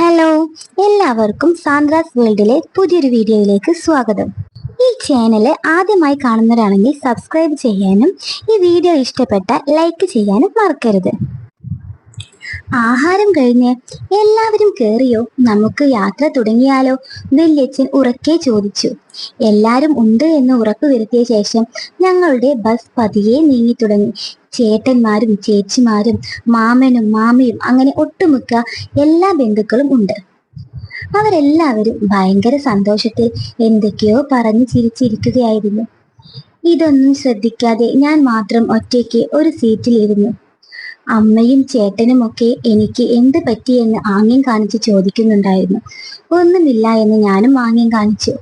Hello എല്ലാവർക്കും Sandra's വേൾഡിലെ പുതിയൊരു വീഡിയോയിലേക്ക് സ്വാഗതം. ഈ ചാനൽ ആദ്യമായി കാണുന്നവരാണെങ്കിൽ സബ്സ്ക്രൈബ് ചെയ്യാനും ഈ വീഡിയോ ഇഷ്ടപ്പെട്ട ലൈക്ക് ചെയ്യാനും മറക്കരുത്. ആഹാരം കഴിഞ്ഞ് എല്ലാവരും കയറിയോ നമുക്ക് യാത്ര തുടങ്ങിയാലോ? വല്യച്ഛൻ ഉറക്കെ ചോദിച്ചു. എല്ലാവരും ഉണ്ട് എന്ന് ഉറപ്പുവരുത്തിയ ശേഷം ഞങ്ങളുടെ ബസ് പതിയെ നീങ്ങി തുടങ്ങി. ചേട്ടന്മാരും ചേച്ചിമാരും മാമനും മാമയും അങ്ങനെ ഒട്ടുമിക്ക എല്ലാ ബന്ധുക്കളും ഉണ്ട്. അവരെല്ലാവരും ഭയങ്കര സന്തോഷത്തിൽ എന്തൊക്കെയോ പറഞ്ഞു ചിരിച്ചിരിക്കുകയായിരുന്നു. ഇതൊന്നും ശ്രദ്ധിക്കാതെ ഞാൻ മാത്രം ഒറ്റയ്ക്ക് ഒരു സീറ്റിലിരുന്നു. അമ്മയും ചേട്ടനും ഒക്കെ എനിക്ക് എന്ത് പറ്റിയെന്ന് ആംഗ്യം കാണിച്ച് ചോദിക്കുന്നുണ്ടായിരുന്നു. ഒന്നുമില്ല എന്ന് ഞാനും ആംഗ്യം കാണിച്ചു.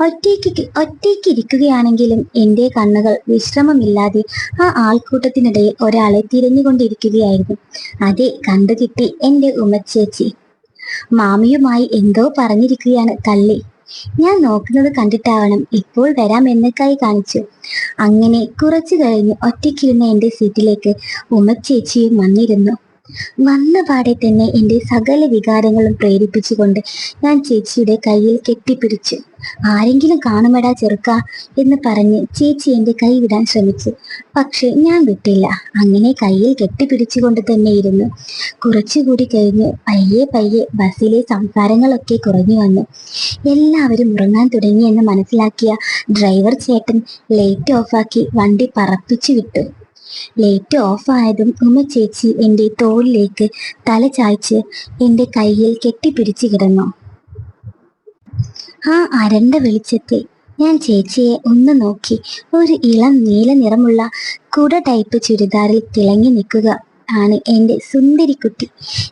ഒറ്റയ്ക്ക് ഒറ്റയ്ക്ക് ഇരിക്കുകയാണെങ്കിലും എന്റെ കണ്ണുകൾ വിശ്രമമില്ലാതെ ആ ആൾക്കൂട്ടത്തിനിടയിൽ ഒരാളെ തിരഞ്ഞുകൊണ്ടിരിക്കുകയായിരുന്നു. അതെ കണ്ടുകിട്ടി എന്റെ ഉമ്മച്ചേച്ചി. മാമിയുമായി എന്തോ പറഞ്ഞിരിക്കുകയാണ് തള്ളി. ഞാൻ നോക്കുന്നത് കണ്ടിട്ടാവണം ഇപ്പോൾ വരാം കൈ കാണിച്ചു. അങ്ങനെ കുറച്ചു കഴിഞ്ഞ് ഒറ്റയ്ക്കിരുന്ന എന്റെ സീറ്റിലേക്ക് ഉമ്മച്ചേച്ചിയും വന്നിരുന്നു. വന്ന പാടെ തന്നെ എന്റെ സകല വികാരങ്ങളും പ്രേരിപ്പിച്ചുകൊണ്ട് ഞാൻ ചേച്ചിയുടെ കയ്യിൽ കെട്ടിപ്പിടിച്ചു ആരെങ്കിലും കാണുമടാ ചെറുക്ക എന്ന് പറഞ്ഞ് ചേച്ചി എന്റെ കൈ വിടാൻ ശ്രമിച്ചു. പക്ഷെ ഞാൻ വിട്ടില്ല. അങ്ങനെ കയ്യിൽ കെട്ടിപ്പിടിച്ചുകൊണ്ട് തന്നെ ഇരുന്നു. കുറച്ചുകൂടി കഴിഞ്ഞ് പയ്യെ പയ്യെ ബസ്സിലെ സംസാരങ്ങളൊക്കെ കുറഞ്ഞു വന്നു. എല്ലാവരും ഉറങ്ങാൻ തുടങ്ങിയെന്ന് മനസ്സിലാക്കിയ ഡ്രൈവർ ചേട്ടൻ ലൈറ്റ് ഓഫാക്കി വണ്ടി പറപ്പിച്ചു വിട്ടു. ലൈറ്റ് ഓഫായതും ഉമ്മ ചേച്ചി എന്റെ തോളിലേക്ക് തല ചായ്ച്ച് എന്റെ കയ്യിൽ കെട്ടിപ്പിടിച്ചു കിടന്നു. ആ അരണ്ട വെളിച്ചത്തിൽ ഞാൻ ചേച്ചിയെ ഒന്ന് നോക്കി. ഒരു ഇളം നീല നിറമുള്ള കുട ടൈപ്പ് ചുരിദാറിൽ തിളങ്ങി നിൽക്കുക. ആണ് എന്റെ സുന്ദരിക്കുട്ടി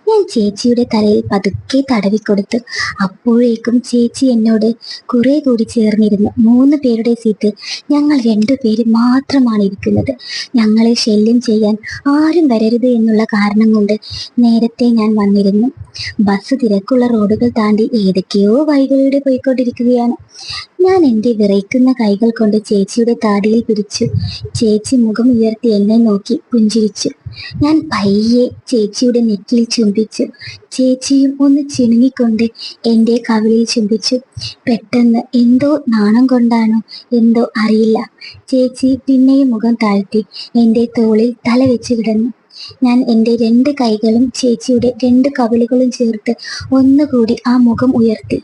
ഞാൻ ചേച്ചിയുടെ തലയിൽ പതുക്കെ തടവിക്കൊടുത്തു അപ്പോഴേക്കും ചേച്ചി എന്നോട് കുറെ കൂടി ചേർന്നിരുന്നു. മൂന്ന് പേരുടെ സീറ്റ് ഞങ്ങൾ രണ്ടുപേര് മാത്രമാണ് ഇരിക്കുന്നത്. ഞങ്ങളെ ശല്യം ചെയ്യാൻ ആരും വരരുത് എന്നുള്ള കാരണം കൊണ്ട് നേരത്തെ ഞാൻ വന്നിരുന്നു. ബസ് തിരക്കുള്ള റോഡുകൾ താണ്ടി ഏതൊക്കെയോ വഴികളിലൂടെ പോയിക്കൊണ്ടിരിക്കുകയാണ്. ഞാൻ എന്റെ വിറയ്ക്കുന്ന കൈകൾ കൊണ്ട് ചേച്ചിയുടെ താടിയിൽ പിടിച്ചു ചേച്ചി മുഖം ഉയർത്തി എന്നെ നോക്കി പുഞ്ചിരിച്ചു. ഞാൻ പയ്യെ ചേച്ചിയുടെ നെറ്റിൽ ചുംബിച്ചു. ചേച്ചിയും ഒന്ന് ചിണുങ്ങിക്കൊണ്ട് എന്റെ കവിളിൽ ചുംബിച്ചു. പെട്ടെന്ന് എന്തോ നാണം കൊണ്ടാണോ എന്തോ അറിയില്ല. ചേച്ചി പിന്നെയും മുഖം താഴ്ത്തി എന്റെ തോളിൽ തല വെച്ച് കിടന്നു. ഞാൻ എന്റെ രണ്ട് കൈകളും ചേച്ചിയുടെ രണ്ട് കവിളുകളും ചേർത്ത് ഒന്നുകൂടി ആ മുഖം ഉയർത്തി.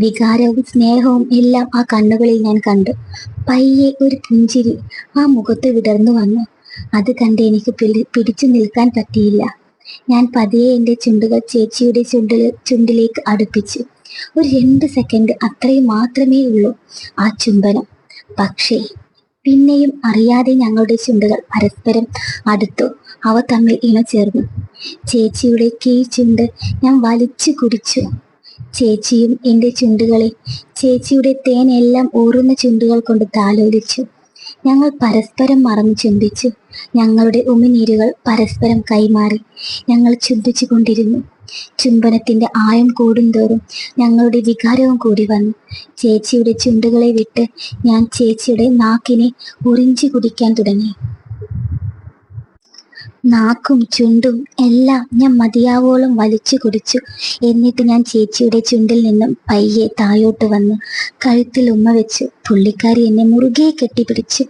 വികാരവും സ്നേഹവും എല്ലാം ആ കണ്ണുകളിൽ ഞാൻ കണ്ടു. പയ്യെ ഒരു പുഞ്ചിരി ആ മുഖത്ത് വിടർന്നു വന്നു. അത് കണ്ട് എനിക്ക് പിടി പിടിച്ചു നിൽക്കാൻ പറ്റിയില്ല. ഞാൻ പതിയെ എന്റെ ചുണ്ടുകൾ ചേച്ചിയുടെ ചുണ്ടിൽ ചുണ്ടിലേക്ക് അടുപ്പിച്ചു. ഒരു രണ്ട് സെക്കൻഡ് അത്രയും മാത്രമേ ഉള്ളൂ ആ ചുംബനം. പക്ഷേ പിന്നെയും അറിയാതെ ഞങ്ങളുടെ ചുണ്ടുകൾ പരസ്പരം അടുത്തു. അവ തമ്മിൽ ഇണചേർന്നു. ചേച്ചിയുടെ കീ ചുണ്ട് ഞാൻ വലിച്ചു കുടിച്ചു. ചേച്ചിയും എന്റെ ചുണ്ടുകളെ ചേച്ചിയുടെ തേനെല്ലാം ഊറുന്ന ചുണ്ടുകൾ കൊണ്ട് താലോലിച്ചു. ഞങ്ങൾ പരസ്പരം മറന്നു ചുംബിച്ചു ഞങ്ങളുടെ ഉമിനീരുകൾ പരസ്പരം കൈമാറി. ഞങ്ങൾ ചുംബിച്ചു കൊണ്ടിരുന്നു. ചുംബനത്തിന്റെ ആയം കൂടുന്തോറും ഞങ്ങളുടെ വികാരവും കൂടി വന്നു. ചേച്ചിയുടെ ചുണ്ടുകളെ വിട്ട് ഞാൻ ചേച്ചിയുടെ നാക്കിനെ ഉറിഞ്ചു കുടിക്കാൻ തുടങ്ങി. നാക്കും ചുണ്ടും എല്ലാം ഞാൻ മതിയാവോളം വലിച്ചു കുടിച്ചു. എന്നിട്ട് ഞാൻ ചേച്ചിയുടെ ചുണ്ടിൽ നിന്നും പയ്യെ തായോട്ട് വന്നു. കഴുത്തിൽ ഉമ്മ വെച്ചു പുള്ളിക്കാരി എന്നെ മുറുകെ കെട്ടിപ്പിടിച്ചു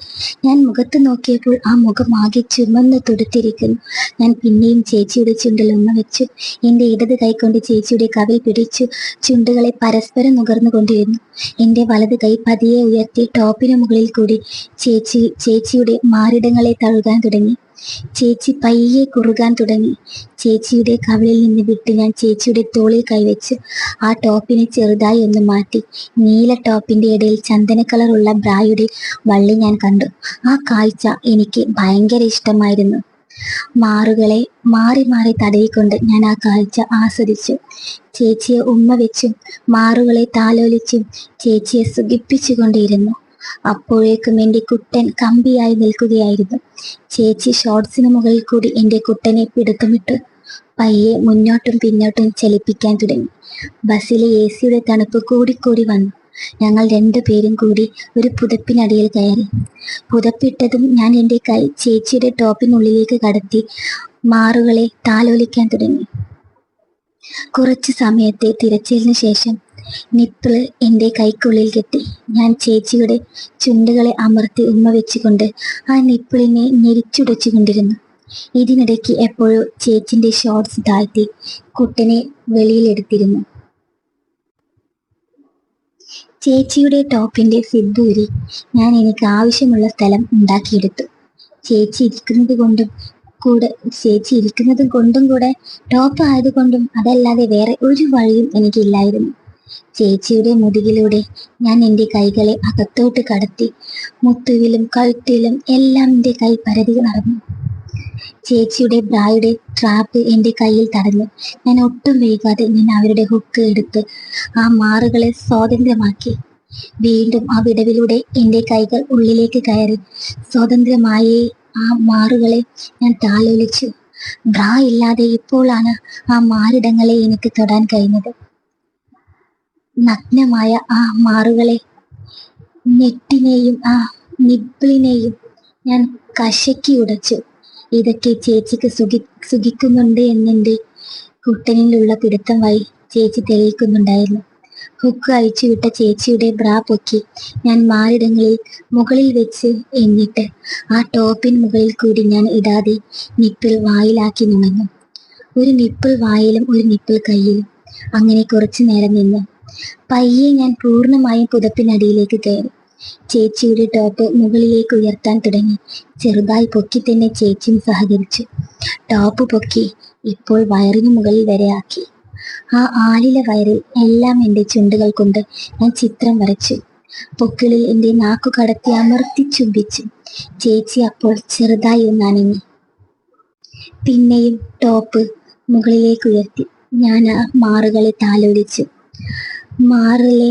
ഞാൻ മുഖത്ത് നോക്കിയപ്പോൾ ആ മുഖം ആകെ ചുമന്ന് തുടുത്തിരിക്കുന്നു. ഞാൻ പിന്നെയും ചേച്ചിയുടെ ചുണ്ടിൽ ഉമ്മ വെച്ചു എന്റെ ഇടത് കൈകൊണ്ട് ചേച്ചിയുടെ കവിൽ പിടിച്ചു ചുണ്ടുകളെ പരസ്പരം നുകർന്നു കൊണ്ടിരുന്നു. എന്റെ വലത് കൈ പതിയെ ഉയർത്തി ടോപ്പിന് മുകളിൽ കൂടി ചേച്ചി ചേച്ചിയുടെ മാറിടങ്ങളെ തഴുകാൻ തുടങ്ങി. ചേച്ചി പയ്യെ കുറുകാൻ തുടങ്ങി. ചേച്ചിയുടെ കവിളിൽ നിന്ന് വിട്ട് ഞാൻ ചേച്ചിയുടെ തോളിൽ കൈവച്ച് ആ ടോപ്പിനെ ചെറുതായി ഒന്ന് മാറ്റി. നീല ടോപ്പിന്റെ ഇടയിൽ ചന്ദന കളറുള്ള ബ്രായുടെ വള്ളി ഞാൻ കണ്ടു. ആ കാഴ്ച എനിക്ക് ഭയങ്കര ഇഷ്ടമായിരുന്നു. മാറുകളെ മാറി മാറി തടയിക്കൊണ്ട് ഞാൻ ആ കാഴ്ച ആസ്വദിച്ചു. ചേച്ചിയെ ഉമ്മ വെച്ചും മാറുകളെ താലോലിച്ചും ചേച്ചിയെ സുഖിപ്പിച്ചുകൊണ്ടിരുന്നു. അപ്പോഴേക്കും എന്റെ കുട്ടൻ കമ്പിയായി നിൽക്കുകയായിരുന്നു. ചേച്ചി ഷോർട്സിന് മുകളിൽ കൂടി എന്റെ കുട്ടനെ പിടുത്തമിട്ടു. പയ്യെ മുന്നോട്ടും പിന്നോട്ടും ചലിപ്പിക്കാൻ തുടങ്ങി. ബസ്സിലെ എ സിയുടെ തണുപ്പ് കൂടിക്കൂടി വന്നു. ഞങ്ങൾ രണ്ടുപേരും കൂടി ഒരു പുതപ്പിനടിയിൽ കയറി. പുതപ്പിട്ടതും ഞാൻ എന്റെ കൈ ചേച്ചിയുടെ ടോപ്പിനുള്ളിലേക്ക് കടത്തി മാറുകളെ താലോലിക്കാൻ തുടങ്ങി. കുറച്ചു സമയത്തെ തിരച്ചിലിന് ശേഷം നിപ്പിൾ എന്റെ കൈക്കുള്ളിൽ കെട്ടി ഞാൻ ചേച്ചിയുടെ ചുണ്ടുകളെ അമർത്തി ഉമ്മ വെച്ചുകൊണ്ട് ആ നിപ്പിളിനെ ഞെരിച്ചുടച്ചു കൊണ്ടിരുന്നു. ഇതിനിടയ്ക്ക് എപ്പോഴോ ചേച്ചിന്റെ ഷോർട്സ് താഴ്ത്തി കുട്ടനെ വെളിയിലെടുത്തിരുന്നു ചേച്ചിയുടെ ടോപ്പിന്റെ സിദ്ധൂരി ഞാൻ എനിക്ക് ആവശ്യമുള്ള സ്ഥലം ഉണ്ടാക്കിയെടുത്തു. ചേച്ചി ഇരിക്കുന്നത് കൊണ്ടും കൂടെ ചേച്ചി ഇരിക്കുന്നതും കൊണ്ടും കൂടെ ടോപ്പ് ആയതുകൊണ്ടും അതല്ലാതെ വേറെ ഒരു വഴിയും എനിക്കില്ലായിരുന്നു. ചേച്ചിയുടെ മുതുകിലൂടെ ഞാൻ എന്റെ കൈകളെ അകത്തോട്ട് കടത്തി. മുത്തുവിലും കഴുത്തിലും എല്ലാം എന്റെ കൈ പരതി നടന്നു. ചേച്ചിയുടെ ബ്രായുടെ ട്രാപ്പ് എന്റെ കയ്യിൽ തടഞ്ഞു. ഞാൻ ഒട്ടും വൈകാതെ ഞാൻ അവരുടെ ഹുക്ക് എടുത്ത് ആ മാറുകളെ സ്വാതന്ത്ര്യമാക്കി വീണ്ടും ആ വിടവിലൂടെ എന്റെ കൈകൾ ഉള്ളിലേക്ക് കയറി. സ്വതന്ത്രമായേ ആ മാറുകളെ ഞാൻ താലോലിച്ചു. ബ്രാ ഇല്ലാതെ ഇപ്പോഴാണ് ആ മാറിടങ്ങളെ എനിക്ക് തൊടാൻ കഴിഞ്ഞത്. നഗ്നമായ ആ മാറുകളെ. നെറ്റിനെയും ആ നിപ്പിളിനെയും ഞാൻ കശക്കി ഉടച്ചു. ഇതൊക്കെ ചേച്ചിക്ക് സുഖി സുഖിക്കുന്നുണ്ട് എന്നെന്റെ കുട്ടനിലുള്ള പിടുത്തം വഴി ചേച്ചി തെളിയിക്കുന്നുണ്ടായിരുന്നു. ഹുക്ക് അഴിച്ചു വിട്ട ചേച്ചിയുടെ ബ്രാ പൊക്കി ഞാൻ മാറിടങ്ങളിൽ മുകളിൽ വെച്ച് എന്നിട്ട് ആ ടോപ്പിന് മുകളിൽ കൂടി ഞാൻ ഇടാതെ നിപ്പിൾ വായിലാക്കി നിന്നു. ഒരു നിപ്പിൾ വായിലും ഒരു നിപ്പിൾ കയ്യിലും. അങ്ങനെ കുറച്ചു നേരം നിന്ന് പയ്യെ ഞാൻ പൂർണമായും പുതപ്പിനടിയിലേക്ക് കയറി. ചേച്ചിയുടെ ടോപ്പ് മുകളിലേക്ക് ഉയർത്താൻ തുടങ്ങി. ചെറുതായി പൊക്കി തന്നെ ചേച്ചിയും സഹകരിച്ചു. ടോപ്പ് പൊക്കി ഇപ്പോൾ വയറിന് മുകളിൽ വരെ ആക്കി. ആ ആലില വയറിൽ എല്ലാം എന്റെ ചുണ്ടുകൾ കൊണ്ട് ഞാൻ ചിത്രം വരച്ചു. പൊക്കിളിൽ എന്റെ നാക്കു കടത്തി അമർത്തി ചുംബിച്ചു. ചേച്ചി അപ്പോൾ ചെറുതായി ഒന്ന് അനങ്ങി. പിന്നെയും ടോപ്പ് മുകളിലേക്ക് ഉയർത്തി. ഞാൻ ആ മാറുകളെ താലോലിച്ചു. മാറിലെ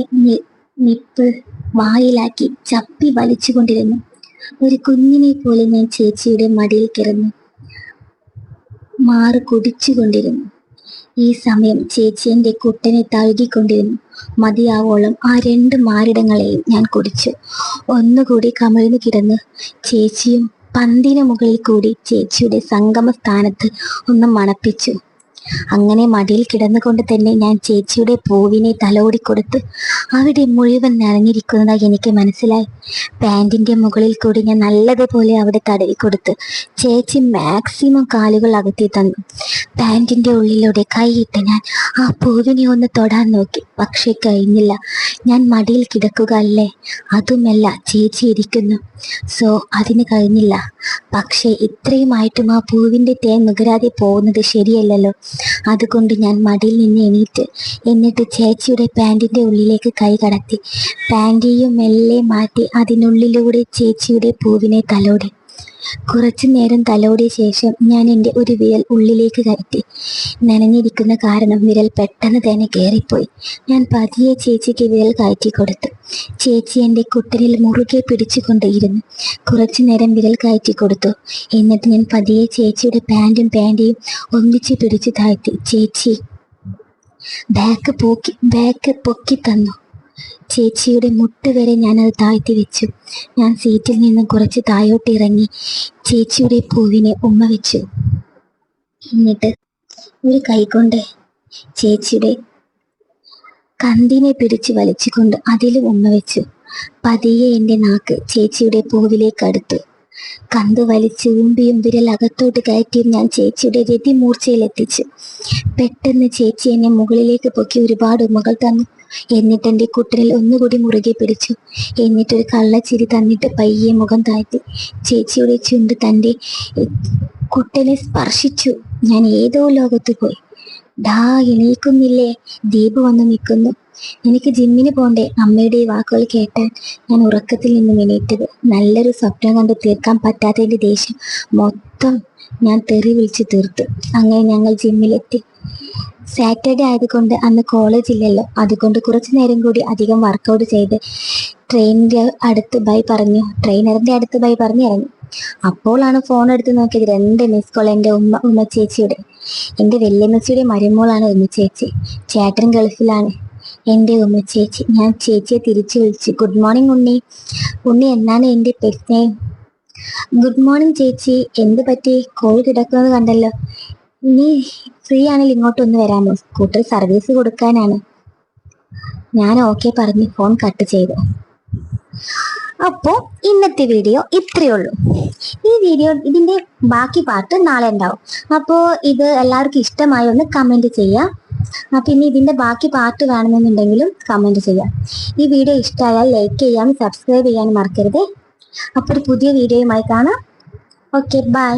നിപ്പ് വായിലാക്കി ചപ്പി വലിച്ചുകൊണ്ടിരുന്നു. ഒരു കുഞ്ഞിനെ പോലെ ഞാൻ ചേച്ചിയുടെ മടിയിൽ കിടന്നു. മാറ് കുടിച്ചുകൊണ്ടിരുന്നു. ഈ സമയം ചേച്ചി എന്റെ കുട്ടനെ തഴുകിക്കൊണ്ടിരുന്നു. മതിയാവോളം ആ രണ്ട് മാരിടങ്ങളെയും ഞാൻ കുടിച്ചു. ഒന്നുകൂടി കമിഴ്ന്നു കിടന്ന് ചേച്ചിയും പന്തിന് മുകളിൽ കൂടി ചേച്ചിയുടെ സംഗമ സ്ഥാനത്ത് ഒന്ന് മണപ്പിച്ചു. അങ്ങനെ മടിയിൽ കിടന്നുകൊണ്ട് തന്നെ ഞാൻ ചേച്ചിയുടെ പൂവിനെ തലോടി കൊടുത്തു അവിടെ മുഴുവൻ നിറഞ്ഞിരിക്കുന്നതായി എനിക്ക് മനസ്സിലായി. പാന്റിന്റെ മുകളിൽ കൂടി ഞാൻ നല്ലതുപോലെ അവിടെ തടവി കൊടുത്തു ചേച്ചി മാക്സിമം കാലുകൾ അകത്തി തന്നു. പാന്റിന്റെ ഉള്ളിലൂടെ കൈയിട്ട് ഞാൻ ആ പൂവിനെ ഒന്ന് തൊടാൻ നോക്കി. പക്ഷേ കഴിഞ്ഞില്ല. ഞാൻ മടിയിൽ കിടക്കുക അല്ലേ? അതുമല്ല ചേച്ചി ഇരിക്കുന്നു. സോ അതിന് കഴിഞ്ഞില്ല. പക്ഷേ ഇത്രയുമായിട്ടും ആ പൂവിന്റെ തേൻ നുകരാതെ പോകുന്നത് ശരിയല്ലല്ലോ. അതുകൊണ്ട് ഞാൻ മടിയിൽ നിന്ന് എണീറ്റ് എന്നിട്ട് ചേച്ചിയുടെ പാന്റിന്റെ ഉള്ളിലേക്ക് കൈ കടത്തി. പാന്റിയും മെല്ലെ മാറ്റി അതിനുള്ളിലൂടെ ചേച്ചിയുടെ പൂവിനെ തലോടി. കുറച്ചു നേരം തലോടിയ ശേഷം ഞാൻ എന്റെ ഒരു വിരൽ ഉള്ളിലേക്ക് കയറ്റി. നനഞ്ഞിരിക്കുന്ന കാരണം വിരൽ പെട്ടെന്ന് തന്നെ കയറിപ്പോയി ഞാൻ പതിയെ ചേച്ചിക്ക് വിരൽ കയറ്റി കൊടുത്തു. ചേച്ചി എന്റെ കുട്ടനിൽ മുറുകെ പിടിച്ചുകൊണ്ടേയിരുന്നു കുറച്ചു നേരം വിരൽ കയറ്റി കൊടുത്തു. എന്നിട്ട് ഞാൻ പതിയെ ചേച്ചിയുടെ പാന്റും പാന്റിയും ഒന്നിച്ച് പിടിച്ച് താഴ്ത്തി. ചേച്ചി ബാക്ക് പോക്കി ബാക്ക് പൊക്കി തന്നു. ചേച്ചിയുടെ മുട്ട് വരെ ഞാനത് താഴ്ത്തി വെച്ചു. ഞാൻ സീറ്റിൽ നിന്ന് കുറച്ച് താഴോട്ട് ഇറങ്ങി ചേച്ചിയുടെ പൂവിനെ ഉമ്മ വെച്ചു. എന്നിട്ട് ഒരു കൈകൊണ്ട് ചേച്ചിയുടെ കന്തിനെ പിടിച്ച് വലിച്ചുകൊണ്ട് അതിലും ഉമ്മ വെച്ചു. പതിയെ എന്റെ നാക്ക് ചേച്ചിയുടെ പൂവിലേക്ക് അടുത്തു. കന്ത് വലിച്ച് ഉമ്പിയും വിരൽ അകത്തോട്ട് കയറ്റിയും ഞാൻ ചേച്ചിയുടെ രതിമൂർച്ചയിലെത്തിച്ചു. പെട്ടെന്ന് ചേച്ചി എന്നെ മുകളിലേക്ക് പൊക്കി ഒരുപാട് ഉമ്മകൾ തന്നു. എന്നിട്ട് എന്റെ കുട്ടനിൽ ഒന്നുകൂടി മുറുകെ പിടിച്ചു. എന്നിട്ടൊരു കള്ളച്ചിരി തന്നിട്ട് പയ്യെ മുഖം താഴ്ത്തി. ചേച്ചിയുടെ ചുണ്ട് തന്റെ കുട്ടനെ സ്പർശിച്ചു. ഞാൻ ഏതോ ലോകത്ത് പോയി. ഡാ എണീക്കുന്നില്ലേ? ദീപ് വന്ന് നിൽക്കുന്നു. എനിക്ക് ജിമ്മിന് പോണ്ടേ? അമ്മയുടെ ഈ വാക്കുകൾ കേട്ടാൽ ഞാൻ ഉറക്കത്തിൽ നിന്നും എണീറ്റത്. നല്ലൊരു സ്വപ്നം കണ്ട് തീർക്കാൻ പറ്റാത്തതിന്റെ ദേഷ്യം മൊത്തം ഞാൻ തെറി വിളിച്ചു തീർത്തു. അങ്ങനെ ഞങ്ങൾ ജിമ്മിലെത്തി സാറ്റർഡേ ആയതുകൊണ്ട് അന്ന് കോളേജ് ഇല്ലല്ലോ. അതുകൊണ്ട് കുറച്ചു നേരം കൂടി അധികം വർക്കൗട്ട് ചെയ്ത് ട്രെയിനിന്റെ അടുത്ത് ബൈ പറഞ്ഞു. ട്രെയിനറിന്റെ അടുത്ത് ബൈ പറഞ്ഞു ഇറങ്ങി. അപ്പോഴാണ് ഫോൺ എടുത്ത് നോക്കിയത് രണ്ട് മിസ് കോൾ എന്റെ ഉമ്മ ഉമ്മ ചേച്ചിയുടെ. എന്റെ വല്യമ്മച്ചിയുടെ മരുമോളാണ് ഉമ്മ ചേച്ചി. ചേട്ടൻ ഗൾഫിലാണ്. എന്റെ ഉമ്മ ചേച്ചി ഞാൻ ചേച്ചിയെ തിരിച്ചു വിളിച്ചു. ഗുഡ് മോർണിംഗ് ഉണ്ണി. ഉണ്ണി എന്നാണ് എന്റെ പെറ്റ് ഗുഡ് മോർണിംഗ് ചേച്ചി. എന്ത് പറ്റി? കോൾ കിടക്കുന്നത് കണ്ടല്ലോ. ഇനി ഫ്രീ ആണെങ്കിൽ ഇങ്ങോട്ടൊന്ന് വരാമോ? സ്കൂട്ടർ സർവീസ് കൊടുക്കാനാണ്. ഞാൻ ഓക്കെ പറഞ്ഞ് ഫോൺ കട്ട് ചെയ്തു. അപ്പോൾ ഇന്നത്തെ വീഡിയോ ഇത്രയേ ഉള്ളൂ. ഈ വീഡിയോ ഇതിന്റെ ബാക്കി പാർട്ട് നാളെ ഉണ്ടാവും. അപ്പോൾ ഇത് എല്ലാവർക്കും ഇഷ്ടമായി ഒന്ന് കമന്റ് ചെയ്യാം. അപ്പം ഇനി ഇതിന്റെ ബാക്കി പാർട്ട് വേണമെന്നുണ്ടെങ്കിലും കമന്റ് ചെയ്യാം. ഈ വീഡിയോ ഇഷ്ടമായാൽ ലൈക്ക് ചെയ്യാനും സബ്സ്ക്രൈബ് ചെയ്യാൻ മറക്കരുത്. അപ്പോൾ ഒരു പുതിയ വീഡിയോയുമായി കാണാം. Okay bye